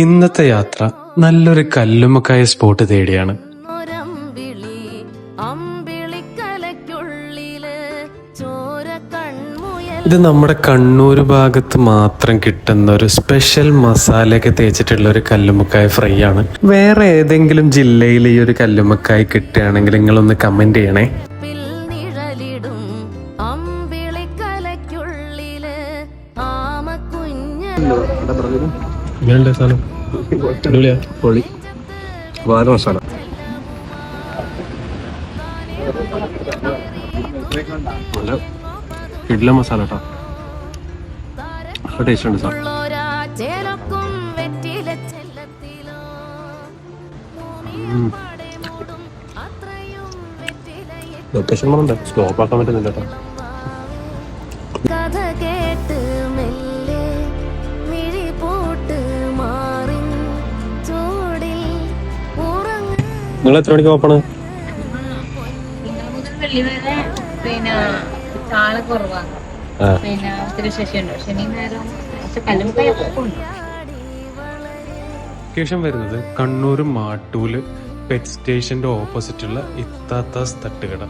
ഇന്നത്തെ യാത്ര നല്ലൊരു കല്ലുമ്മക്കായ സ്പോട്ട് തേടിയാണ്. അമ്പിളിക്കലയ്ക്കുള്ളിൽ ഇത് നമ്മുടെ കണ്ണൂർ ഭാഗത്ത് മാത്രം കിട്ടുന്ന ഒരു സ്പെഷ്യൽ മസാലയൊക്കെ തേച്ചിട്ടുള്ള ഒരു കല്ലുമ്മക്കായ ഫ്രൈ ആണ്. വേറെ ഏതെങ്കിലും ജില്ലയിൽ ഈ ഒരു കല്ലുമ്മക്കായ കിട്ടുകയാണെങ്കിൽ നിങ്ങളൊന്ന് കമന്റ് ചെയ്യണേ. പിൽ നിഴലിടും സാധനം. അടിപൊളിയാ. പൊളി. വാല മസാല നല്ല ഇഡ്ല മസാല കേട്ടോ. ടേസ്റ്റ് ഉണ്ട് സാർ. ലൊക്കേഷൻ പറഞ്ഞിട്ടുണ്ട് സ്റ്റോപ്പ് ആക്കാൻ പറ്റുന്നില്ല കേട്ടോ. നിങ്ങൾ എത്ര മണിക്ക് ഓപ്പണ്? ശേഷം മുതൽ വെള്ളി വരെ പിന്നെ ആൾ കുറവാണ് പിന്നെ ഒത്തിരി ശശിയുണ്ട് ശനി നേരം പക്ഷെ കല്ലുമുക്കായൊക്കെ ഉണ്ട്. ലൊക്കേഷൻ വരുന്നത് കണ്ണൂർ മാട്ടൂൽ പെറ്റ് സ്റ്റേഷന്റെ ഓപ്പോസിറ്റുള്ള ഇത്താത്താസ് തട്ടുകട.